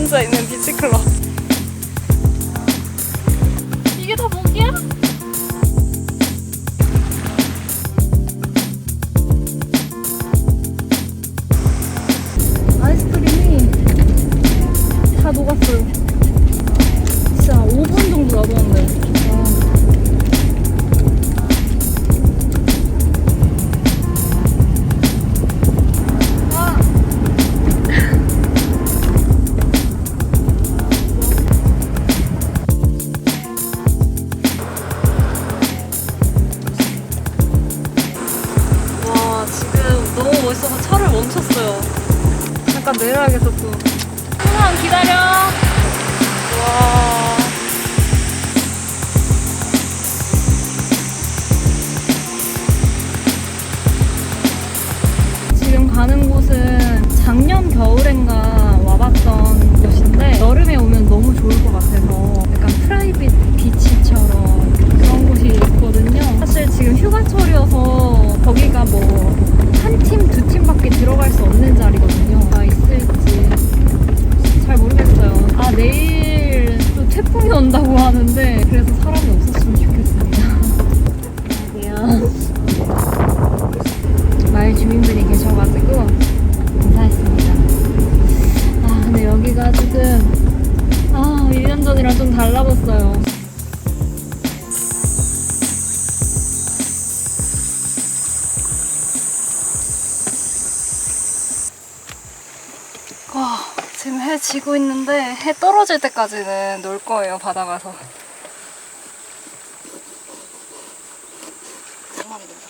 혼자 있는 비치클럽. 이게 다목 여름에 오면 너무 좋을 것 같아서 약간 프라이빗 비치처럼 그런 곳이 있거든요. 사실 지금 휴가철이어서 거기가 뭐 한 팀, 두 팀밖에 들어갈 수 없는 자리거든요. 아 있을지 잘 모르겠어요. 아 내일 또 태풍이 온다고 하는데 그래서 사람이 없었으면 좋겠습니다. 안녕하세요. 마을 주민분이 계셔가지고 여기가 지금 아 1년 전이랑 좀 달라졌어요. 와 지금 해 지고 있는데 해 떨어질 때까지는 놀 거예요 바다 가서. 장난 된다.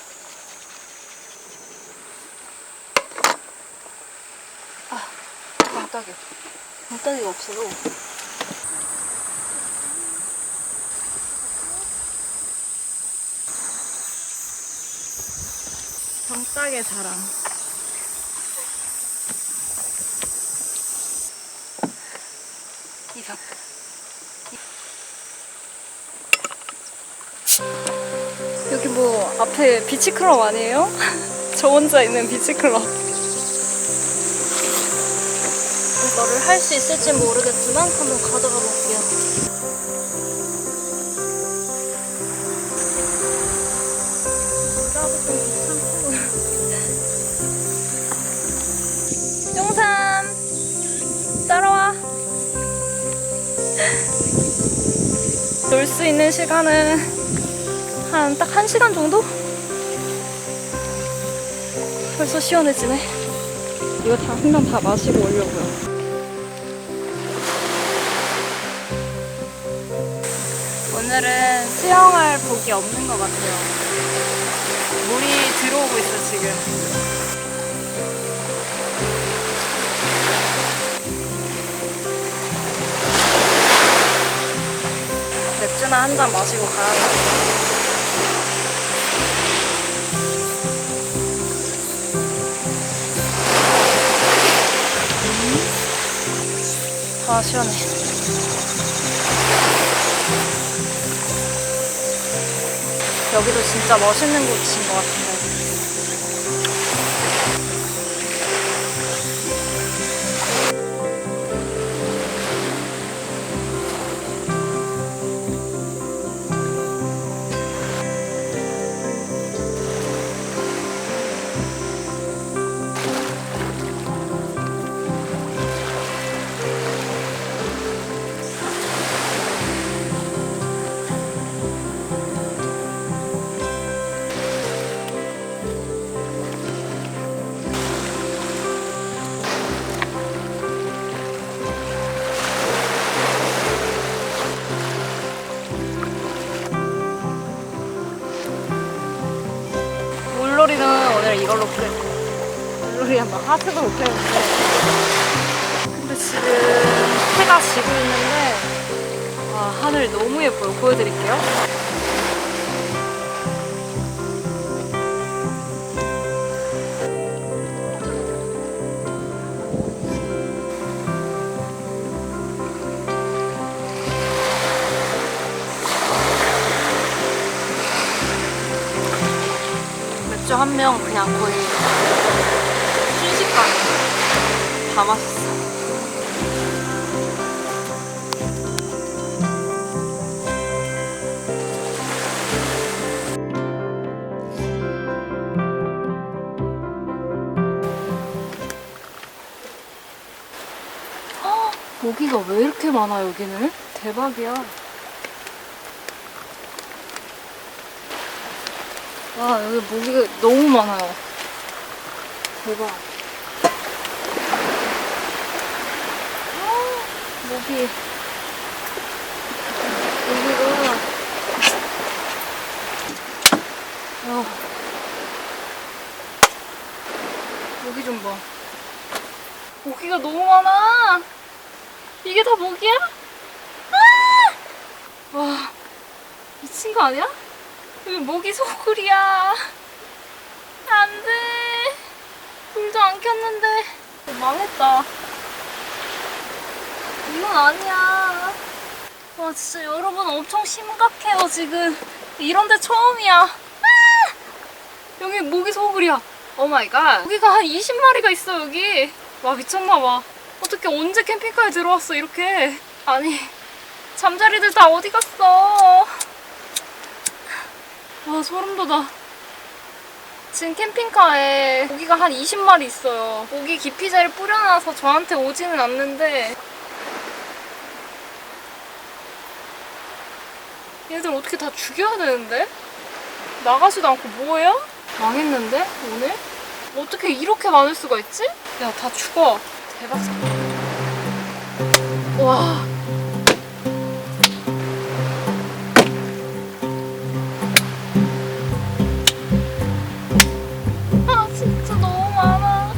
장딱이. 장딱이가 없어요. 병딱의 자랑. 이병. 여기 뭐 앞에 비치클럽 아니에요? 저 혼자 있는 비치클럽. 할 수 있을지 모르겠지만 한번 가져가 볼게요. 용삼 따라와. 놀 수 있는 시간은 한 딱 한 시간 정도? 벌써 시원해지네. 이거 다한잔다 마시고 오려고요. 오늘은 수영할 복이 없는 것 같아요. 물이 들어오고 있어, 지금. 맥주나 한 잔 마시고 가야겠다. 아, 시원해. 여기도 진짜 멋있는 곳인 것 같은데. 하늘 너무 예뻐요 보여드릴게요 맥주 한명 그냥 거의 순식간에 다 마셨어. 모기가 왜 이렇게 많아 여기는? 대박이야. 와 여기 모기가 너무 많아요. 대박. 아, 모기. 모기가. 와. 모기 좀 봐. 모기가 너무 많아. 이게 다 모기야? 아! 와, 미친 거 아니야? 여기 모기 소굴이야. 안 돼. 불도 안 켰는데. 망했다. 이건 아니야. 와, 진짜 여러분 엄청 심각해요, 지금. 이런 데 처음이야. 아! 여기 모기 소굴이야. 오 마이 갓. 모기가 한 20마리가 있어, 여기. 와, 미쳤나봐. 어떻게 언제 캠핑카에 들어왔어, 이렇게. 아니, 잠자리들 다 어디 갔어? 와, 소름 돋아. 지금 캠핑카에 모기가 한 20마리 있어요. 모기 기피제를 뿌려놔서 저한테 오지는 않는데 얘들 어떻게 다 죽여야 되는데? 나가지도 않고 뭐해요? 망했는데 오늘? 어떻게 이렇게 많을 수가 있지? 야 다 죽어 대박 사건 와 아 진짜 너무 많아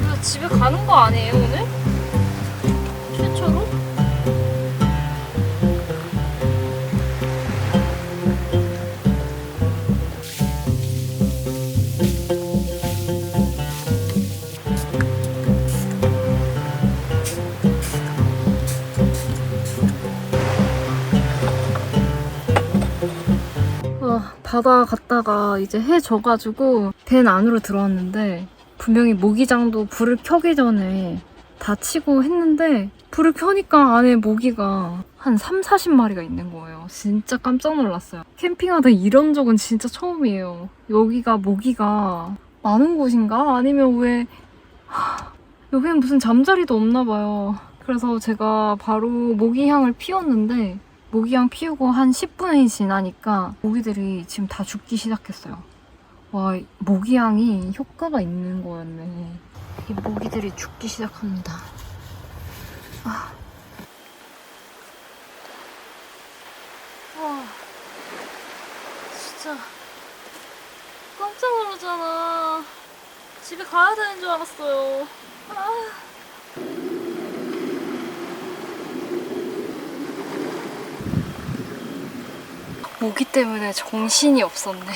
우리가 집에 가는 거 아니에요 오늘? 바다 갔다가 이제 해 져가지고 밴 안으로 들어왔는데 분명히 모기장도 불을 켜기 전에 다 치고 했는데 불을 켜니까 안에 모기가 한 3, 40마리가 있는 거예요. 진짜 깜짝 놀랐어요. 캠핑하다 이런 적은 진짜 처음이에요. 여기가 모기가 많은 곳인가? 아니면 왜 하, 여기는 무슨 잠자리도 없나 봐요. 그래서 제가 바로 모기향을 피웠는데 모기향 피우고 한 10분이 지나니까 모기들이 지금 다 죽기 시작했어요. 와, 모기향이 효과가 있는 거였네. 이 모기들이 죽기 시작합니다. 아. 와, 진짜 깜짝 놀랐잖아. 집에 가야 되는 줄 알았어요. 아. 모기 때문에 정신이 없었네.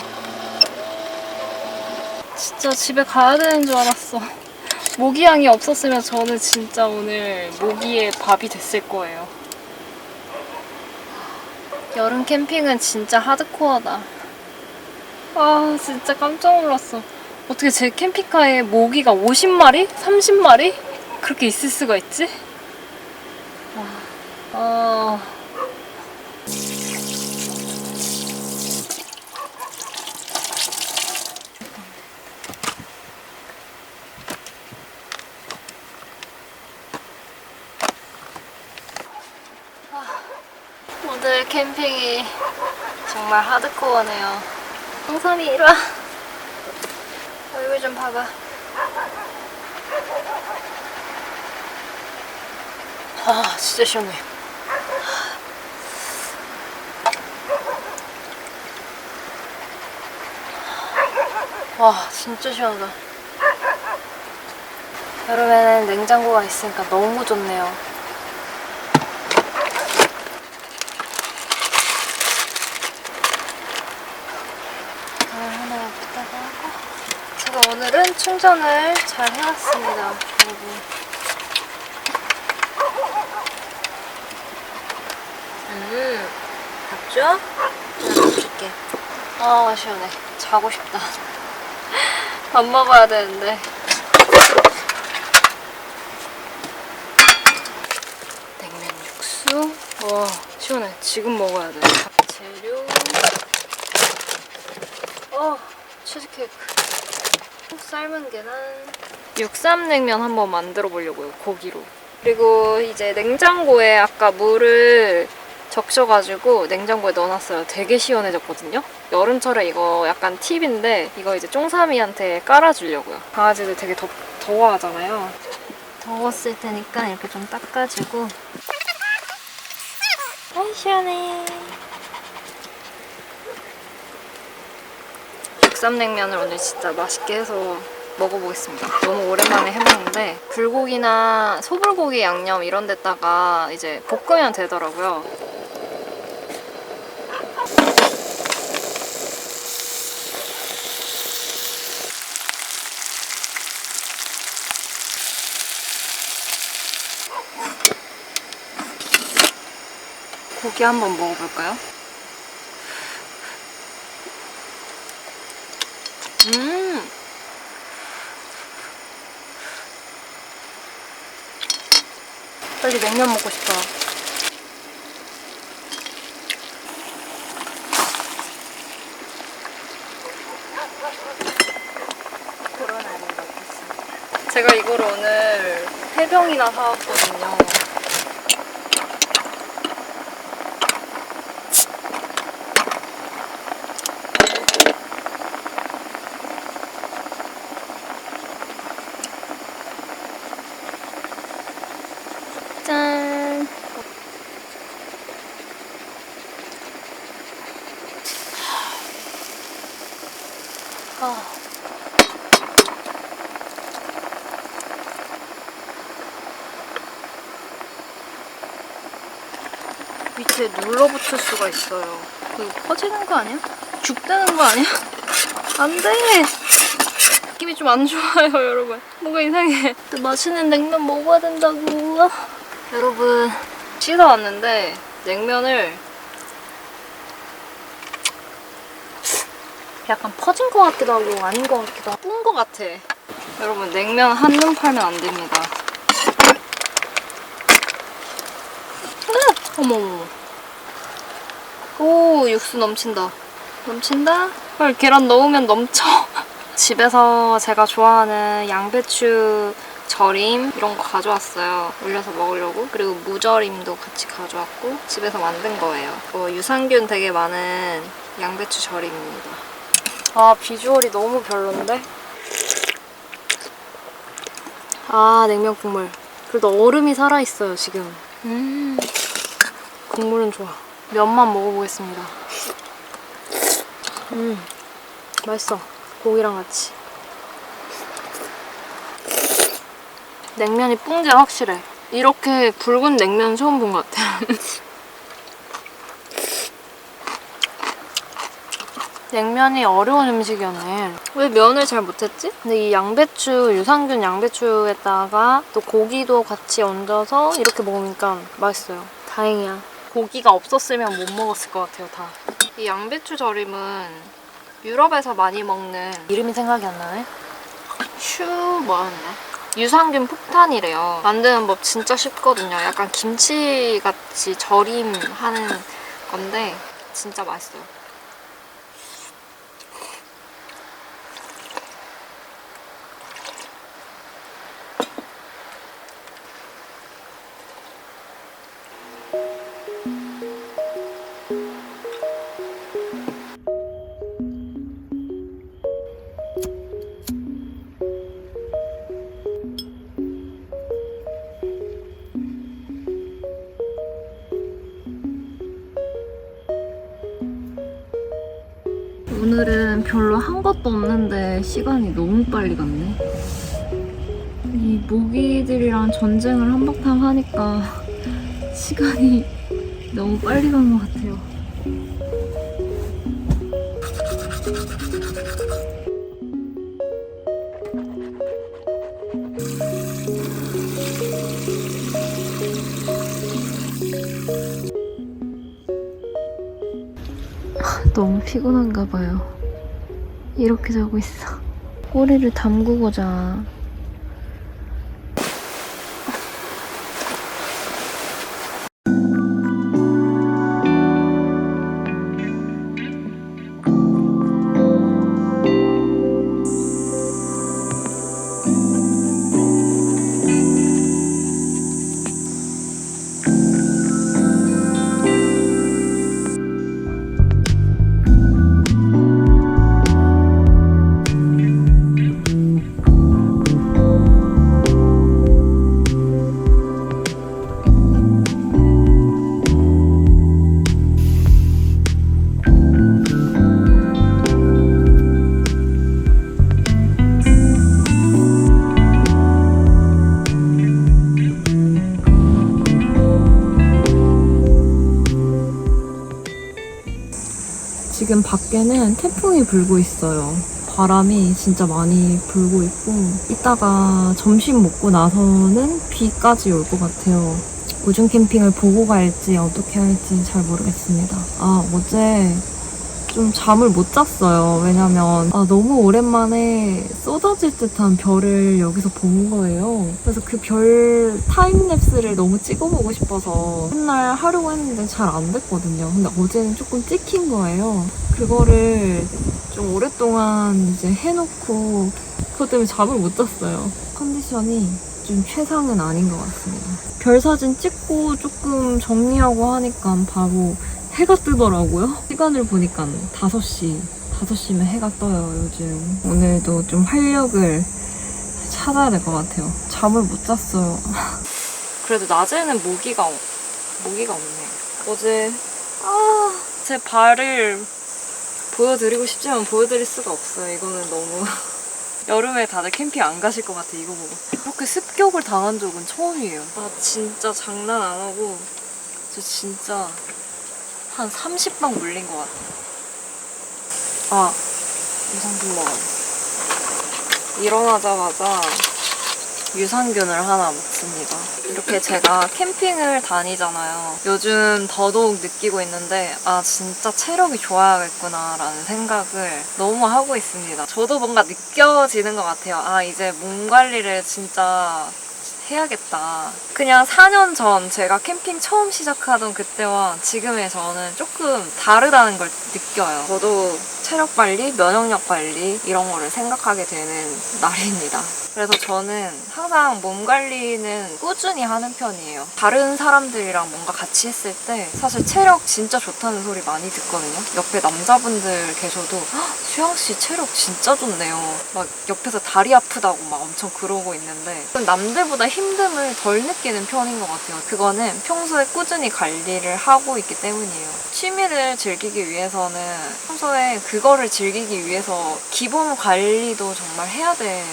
진짜 집에 가야 되는 줄 알았어. 모기향이 없었으면 저는 진짜 오늘 모기의 밥이 됐을 거예요. 여름 캠핑은 진짜 하드코어다. 아, 진짜 깜짝 놀랐어. 어떻게 제 캠핑카에 모기가 50마리? 30마리? 그렇게 있을 수가 있지? 캠핑이 정말 하드코어네요. 홍선이 이리 와. 얼굴 좀 봐봐. 아, 진짜 시원해. 와, 진짜 시원하다. 여름에는 냉장고가 있으니까 너무 좋네요. 아, 하나 여기다가 하고 제가 오늘은 충전을 잘 해왔습니다 여러분. 음? 하나 줄게. 아 시원해. 자고 싶다. 밥 먹어야 되는데. 냉면 육수? 와 시원해. 지금 먹어야 돼. 재료? 어, 치즈케이크. 삶은 계란. 육삼냉면 한번 만들어 보려고요, 고기로. 그리고 이제 냉장고에 아까 물을 적셔가지고 냉장고에 넣어놨어요. 되게 시원해졌거든요. 여름철에 이거 약간 팁인데 이거 이제 쫑삼이한테 깔아주려고요. 강아지들 되게 더, 더워하잖아요. 더웠을 테니까 이렇게 좀 닦아주고 아이 시원해. 육삼냉면을 오늘 진짜 맛있게 해서 먹어보겠습니다. 너무 오랜만에 해먹는데 불고기나 소불고기 양념 이런 데다가 이제 볶으면 되더라고요. 고기 한번 먹어볼까요? 음. 빨리 냉면 먹고 싶다. 제가 이거를 오늘 3병이나 사왔거든요. 밑에 눌러붙을 수가 있어요. 이거 퍼지는 거 아니야? 죽다는 거 아니야? 안 돼! 느낌이 좀 안 좋아요, 여러분. 뭔가 이상해. 또 맛있는 냉면 먹어야 된다고. 여러분, 씻어 왔는데 냉면을 약간 퍼진 것 같기도 하고 아닌 것 같기도 하고 꾼것 같아. 여러분, 냉면 한눈 팔면 안 됩니다. 으! 어머머. 오, 육수 넘친다. 넘친다? 헐, 계란 넣으면 넘쳐. 집에서 제가 좋아하는 양배추 절임 이런 거 가져왔어요. 올려서 먹으려고. 그리고 무절임도 같이 가져왔고 집에서 만든 거예요. 뭐 유산균 되게 많은 양배추 절임입니다. 아 비주얼이 너무 별론데? 아 냉면 국물. 그래도 얼음이 살아있어요 지금. 음 국물은 좋아. 면만 먹어보겠습니다. 음 맛있어. 고기랑 같이. 냉면이 뿡제 확실해. 이렇게 붉은 냉면 처음 본 것 같아. 냉면이 어려운 음식이었네. 왜 면을 잘 못했지? 근데 이 양배추, 유산균 양배추에다가 또 고기도 같이 얹어서 이렇게 먹으니까 맛있어요. 다행이야. 고기가 없었으면 못 먹었을 것 같아요, 다. 이 양배추 절임은 유럽에서 많이 먹는 이름이 생각이 안 나네. 슈 뭐였나? 유산균 폭탄이래요. 만드는 법 진짜 쉽거든요. 약간 김치 같이 절임하는 건데 진짜 맛있어요. 시간이 너무 빨리 갔네. 이 모기들이랑 전쟁을 한바탕 하니까 시간이 너무 빨리 간 것 같아요. 너무 피곤한가 봐요. 이렇게 자고 있어. 꼬리를 담그고 자. 지금 밖에는 태풍이 불고 있어요. 바람이 진짜 많이 불고 있고 이따가 점심 먹고 나서는 비까지 올 것 같아요. 우중 캠핑을 보고 갈지 어떻게 할지 잘 모르겠습니다. 아 어제 좀 잠을 못 잤어요. 왜냐면 아, 너무 오랜만에 쏟아질 듯한 별을 여기서 본 거예요. 그래서 그 별 타임랩스를 너무 찍어보고 싶어서 맨날 하려고 했는데 잘 안 됐거든요. 근데 어제는 조금 찍힌 거예요. 그거를 좀 오랫동안 이제 해놓고 그것 때문에 잠을 못 잤어요. 컨디션이 좀 최상은 아닌 것 같습니다. 별 사진 찍고 조금 정리하고 하니까 바로 해가 뜨더라고요. 시간을 보니까 5시, 5시면 해가 떠요, 요즘. 오늘도 좀 활력을 찾아야 될 것 같아요. 잠을 못 잤어요. 그래도 낮에는 모기가, 모기가 없네. 어제, 아, 제 발을 보여드리고 싶지만 보여드릴 수가 없어요. 이거는 너무. 여름에 다들 캠핑 안 가실 것 같아, 이거 보고. 이렇게 습격을 당한 적은 처음이에요. 아, 진짜 장난 안 하고, 저 진짜 한 30방 물린 것 같아. 아, 유산균 먹어야 돼. 일어나자마자 유산균을 하나 먹습니다. 이렇게 제가 캠핑을 다니잖아요. 요즘 더더욱 느끼고 있는데, 아, 진짜 체력이 좋아야겠구나라는 생각을 너무 하고 있습니다. 저도 뭔가 느껴지는 것 같아요. 아, 이제 몸 관리를 진짜 해야겠다. 그냥 4년 전 제가 캠핑 처음 시작하던 그때와 지금의 저는 조금 다르다는 걸 느껴요. 저도 체력 관리, 면역력 관리 이런 거를 생각하게 되는 날입니다. 그래서 저는 항상 몸 관리는 꾸준히 하는 편이에요. 다른 사람들이랑 뭔가 같이 했을 때 사실 체력 진짜 좋다는 소리 많이 듣거든요. 옆에 남자분들 계셔도 "헉, 수영 씨 체력 진짜 좋네요. 막 옆에서 다리 아프다고 막 엄청 그러고 있는데 좀 남들보다 힘듦을 덜 느끼는 편인 것 같아요. 그거는 평소에 꾸준히 관리를 하고 있기 때문이에요. 취미를 즐기기 위해서는 평소에 그 거를 즐기기 위해서 기본 관리도 정말 해야 돼.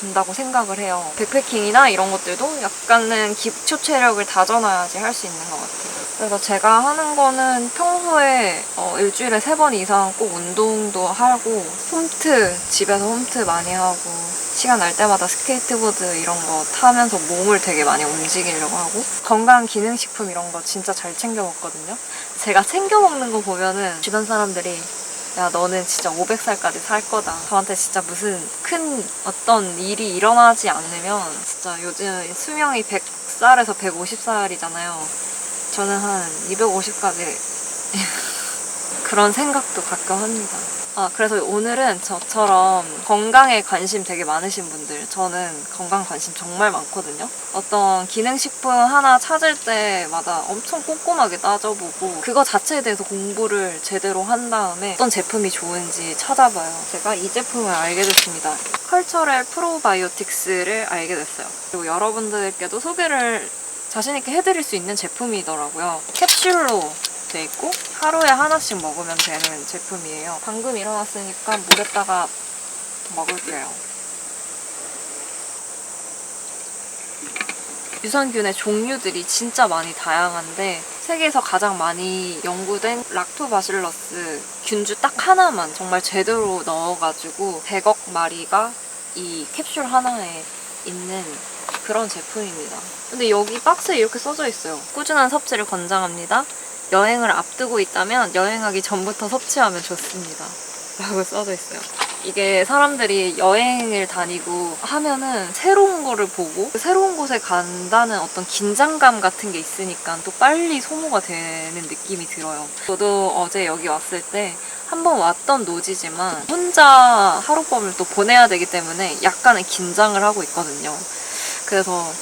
된다고 생각을 해요. 백패킹이나 이런 것들도 약간은 기초 체력을 다져놔야지 할 수 있는 것 같아요. 그래서 제가 하는 거는 평소에 어, 일주일에 세 번 이상 꼭 운동도 하고 홈트, 집에서 홈트 많이 하고 시간 날 때마다 스케이트보드 이런 거 타면서 몸을 되게 많이 움직이려고 하고 건강 기능식품 이런 거 진짜 잘 챙겨 먹거든요. 제가 챙겨 먹는 거 보면은 주변 사람들이 야 너는 진짜 500살까지 살 거다. 저한테 진짜 무슨 큰 어떤 일이 일어나지 않으면 진짜 요즘 수명이 100살에서 150살이잖아요. 저는 한 250까지 그런 생각도 가끔 합니다. 아, 그래서 오늘은 저처럼 건강에 관심 되게 많으신 분들, 저는 건강 관심 정말 많거든요. 어떤 기능식품 하나 찾을 때마다 엄청 꼼꼼하게 따져보고, 그거 자체에 대해서 공부를 제대로 한 다음에 어떤 제품이 좋은지 찾아봐요. 제가 이 제품을 알게 됐습니다. 컬처럴 프로바이오틱스를 알게 됐어요. 그리고 여러분들께도 소개를 자신있게 해드릴 수 있는 제품이더라고요. 캡슐로 돼 있고 하루에 하나씩 먹으면 되는 제품이에요. 방금 일어났으니까 물에다가 먹을게요. 유산균의 종류들이 진짜 많이 다양한데 세계에서 가장 많이 연구된 락토바실러스 균주 딱 하나만 정말 제대로 넣어가지고 100억 마리가 이 캡슐 하나에 있는 그런 제품입니다. 근데 여기 박스에 이렇게 써져 있어요. 꾸준한 섭취를 권장합니다. 여행을 앞두고 있다면 여행하기 전부터 섭취하면 좋습니다. 라고 써져 있어요. 이게 사람들이 여행을 다니고 하면은 새로운 거를 보고 그 새로운 곳에 간다는 어떤 긴장감 같은 게 있으니까 또 빨리 소모가 되는 느낌이 들어요. 저도 어제 여기 왔을 때 한번 왔던 노지지만 혼자 하룻밤을 또 보내야 되기 때문에 약간의 긴장을 하고 있거든요. 그래서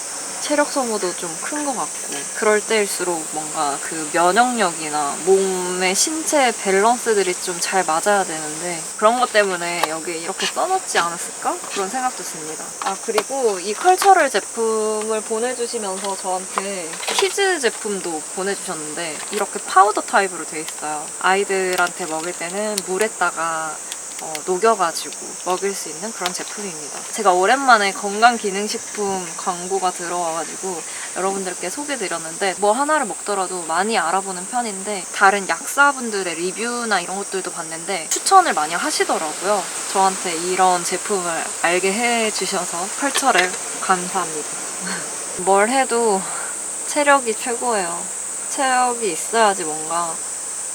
체력 소모도 좀 큰 것 같고 그럴 때일수록 뭔가 그 면역력이나 몸의 신체 밸런스들이 좀 잘 맞아야 되는데 그런 것 때문에 여기에 이렇게 써놓지 않았을까? 그런 생각도 듭니다. 아 그리고 이 컬처럴 제품을 보내주시면서 저한테 키즈 제품도 보내주셨는데 이렇게 파우더 타입으로 돼 있어요. 아이들한테 먹을 때는 물에다가 어, 녹여가지고 먹일 수 있는 그런 제품입니다. 제가 오랜만에 건강기능식품 광고가 들어와가지고 여러분들께 소개드렸는데 뭐 하나를 먹더라도 많이 알아보는 편인데 다른 약사분들의 리뷰나 이런 것들도 봤는데 추천을 많이 하시더라고요. 저한테 이런 제품을 알게 해주셔서 펄처를 감사합니다. 뭘 해도 체력이 최고예요. 체력이 있어야지 뭔가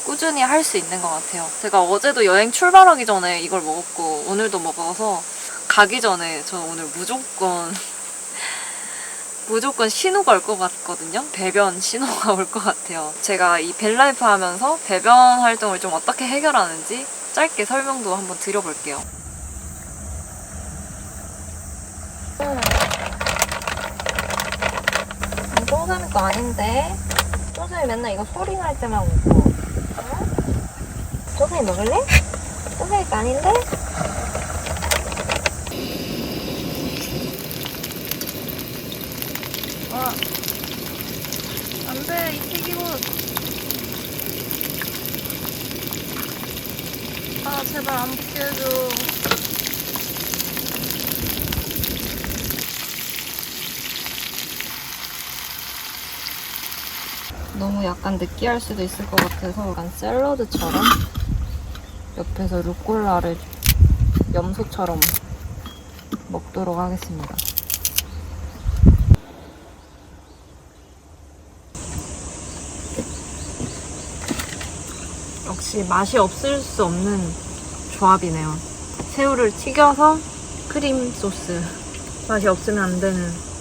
꾸준히 할 수 있는 것 같아요. 제가 어제도 여행 출발하기 전에 이걸 먹었고 오늘도 먹어서 가기 전에 저 오늘 무조건 무조건 신호가 올 것 같거든요. 배변 신호가 올 것 같아요. 제가 이 벨라이프 하면서 배변 활동을 좀 어떻게 해결하는지 짧게 설명도 한번 드려볼게요. 똥삼이 거 아닌데? 똥삼이 맨날 이거 소리 날 때만 먹고. 똥삼이 먹을래? 거 아닌데? 아, 안 돼, 이 튀김옷. 아, 제발 안 붙게 해줘. 너무 약간 느끼할 수도 있을 것 같아서 약간 샐러드처럼 옆에서 루꼴라를 염소처럼 먹도록 하겠습니다. 역시 맛이 없을 수 없는 조합이네요. 새우를 튀겨서 크림 소스. 맛이 없으면 안 되는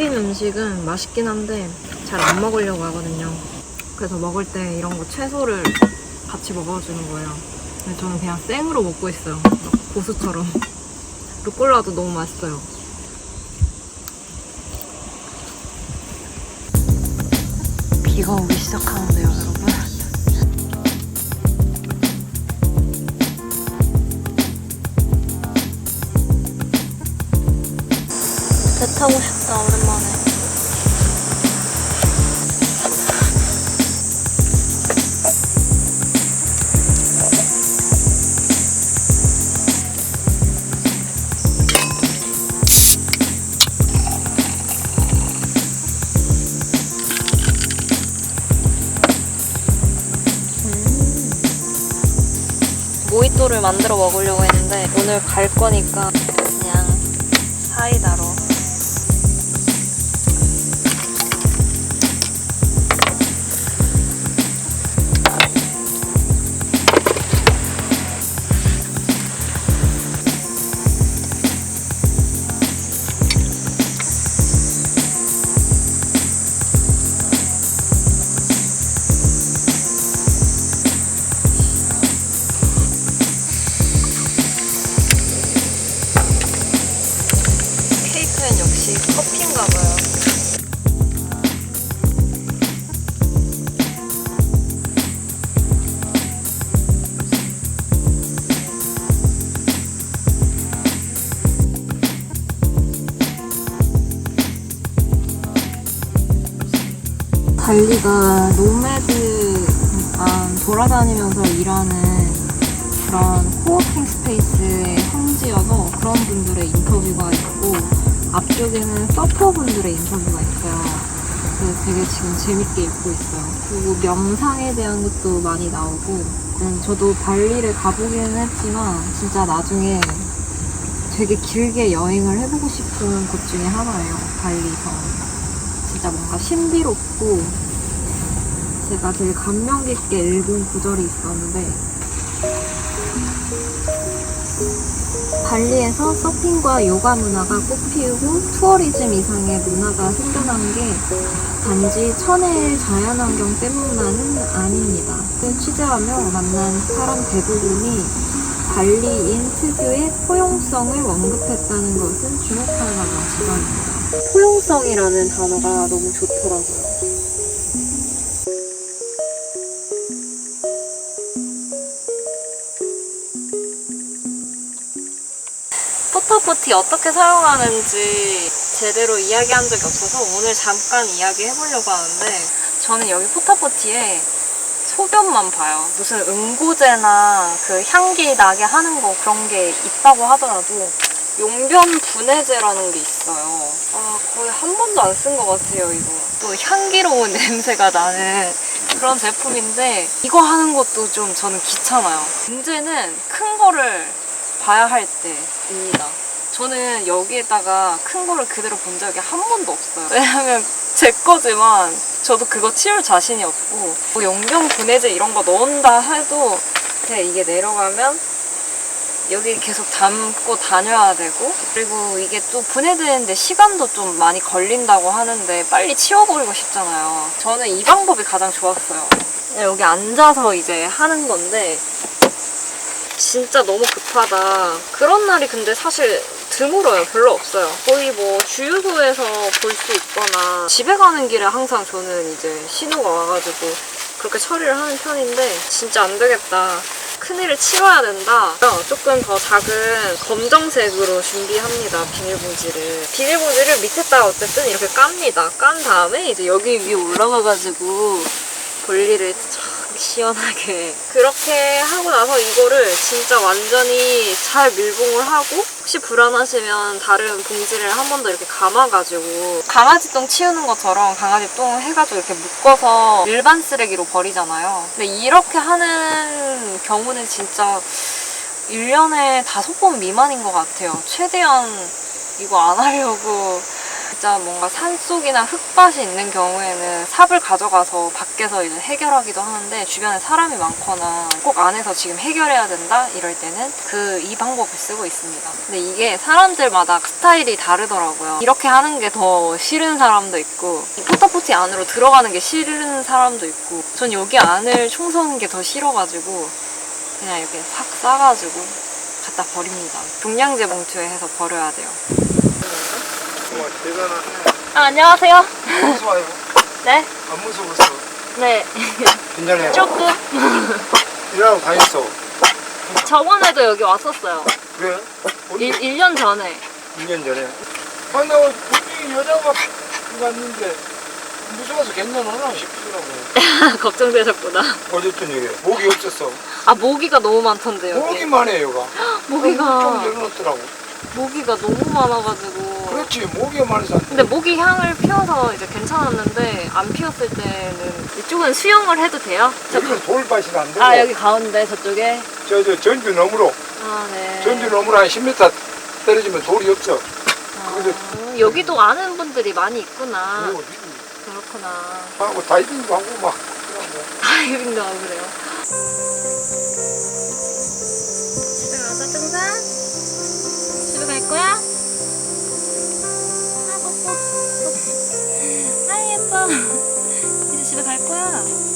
튀긴 음식은 맛있긴 한데 잘 안 먹으려고 하거든요. 그래서 먹을 때 이런 거 채소를 같이 먹어주는 거예요. 근데 저는 그냥 생으로 먹고 있어요. 막 고수처럼. 루꼴라도 너무 맛있어요. 비가 오기 시작하는데요, 여러분. 먹으려고 했는데 오늘 갈 거니까 달리가 노매드 약간 돌아다니면서 일하는 그런 코워킹 스페이스의 성지여서 그런 분들의 인터뷰가 있고 앞쪽에는 서퍼분들의 인터뷰가 있어요. 그래서 되게 지금 재밌게 읽고 있어요. 그리고 명상에 대한 것도 많이 나오고 음, 저도 발리를 가보기는 했지만 진짜 나중에 되게 길게 여행을 해보고 싶은 곳 중에 하나예요. 발리서. 진짜 뭔가 신비롭고 제가 되게 감명 깊게 읽은 구절이 있었는데 발리에서 서핑과 요가 문화가 꽃피우고 투어리즘 이상의 문화가 생겨난 게 단지 천혜의 자연환경 때문만은 아닙니다. 그 취재하며 만난 사람 대부분이 발리인 특유의 포용성을 언급했다는 것은 주목할 만한 지점입니다. 포용성이라는 단어가 너무 좋더라고요. 포터포티 어떻게 사용하는지 제대로 이야기한 적이 없어서 오늘 잠깐 이야기 해보려고 하는데 저는 여기 포터포티에 소변만 봐요. 무슨 응고제나 그 향기 나게 하는 거 그런 게 있다고 하더라도 용변 분해제라는 게 있어요. 아, 거의 한 번도 안 쓴 것 같아요, 이거. 또 향기로운 냄새가 나는 그런 제품인데 이거 하는 것도 좀 저는 귀찮아요. 문제는 큰 거를 봐야 할 때입니다. 저는 여기에다가 큰 거를 그대로 본 적이 한 번도 없어요. 왜냐면 제 거지만 저도 그거 치울 자신이 없고 뭐 용병 분해제 이런 거 넣는다 해도 그냥 이게 내려가면 여기 계속 담고 다녀야 되고 그리고 이게 또 분해되는데 시간도 좀 많이 걸린다고 하는데 빨리 치워버리고 싶잖아요. 저는 이 방법이 가장 좋았어요. 여기 앉아서 이제 하는 건데 진짜 너무 급하다. 그런 날이 근데 사실 드물어요. 별로 없어요. 거의 뭐 주유소에서 볼 수 있거나 집에 가는 길에 항상 저는 이제 신호가 와가지고 그렇게 처리를 하는 편인데 진짜 안 되겠다. 큰일을 치러야 된다. 조금 더 작은 검정색으로 준비합니다. 비닐봉지를. 비닐봉지를 밑에다가 어쨌든 이렇게 깝니다. 깐 다음에 이제 여기 위에 올라가가지고 볼일을 촥 시원하게. 그렇게 하고 나서 이거를 진짜 완전히 잘 밀봉을 하고 혹시 불안하시면 다른 봉지를 한 번 더 이렇게 감아가지고 강아지 똥 치우는 것처럼 강아지 똥 해가지고 이렇게 묶어서 일반 쓰레기로 버리잖아요. 근데 이렇게 하는 경우는 진짜 1년에 다섯 번 미만인 것 같아요. 최대한 이거 안 하려고 진짜 뭔가 산속이나 흙밭이 있는 경우에는 삽을 가져가서 밖에서 이제 해결하기도 하는데 주변에 사람이 많거나 꼭 안에서 지금 해결해야 된다 이럴 때는 그 이 방법을 쓰고 있습니다. 근데 이게 사람들마다 스타일이 다르더라고요. 이렇게 하는 게 더 싫은 사람도 있고 이 포터포티 안으로 들어가는 게 싫은 사람도 있고 전 여기 안을 청소하는 게 더 싫어가지고 그냥 이렇게 싹 싸가지고 갖다 버립니다. 종량제 봉투에 해서 버려야 돼요. 와 대단하네. 아, 안녕하세요. 무서워요. 네. 안 무서웠어. 네. 괜찮아요. 조금. 일하고 다녔어. 저번에도 여기 왔었어요. 그래? 언제? 1, 1년 전에. 1년 전에. 아니 나 분명히 여자가 왔는데 무서워서 괜찮나 싶더라고. 걱정되셨구나. 어쨌든 이게 목이 없었어. 아, 모기가 너무 많던데, 여기. 모기만 해 여가. 좀 모기가, 열어놓더라고. 모기가 너무 많아가지고. 그렇지 모기가 많아서 안 돼. 근데 모기 향을 피워서 이제 괜찮았는데, 안 피웠을 때는 이쪽은 수영을 해도 돼요? 저, 여기는 돌밭이 안 되고 아, 여기 가운데, 저쪽에? 저, 저 전주 너머로 아, 네. 전주 너머로 한 10m 떨어지면 돌이 없어. 아, 그래서- 여기도 아는 분들이 많이 있구나. 그리고 그렇구나. 하고 다이빙도 하고 막. 다이빙도 하고 그래요. 거야? 아, 뽀뽀. 아, 예뻐. 이제 집에 갈 거야.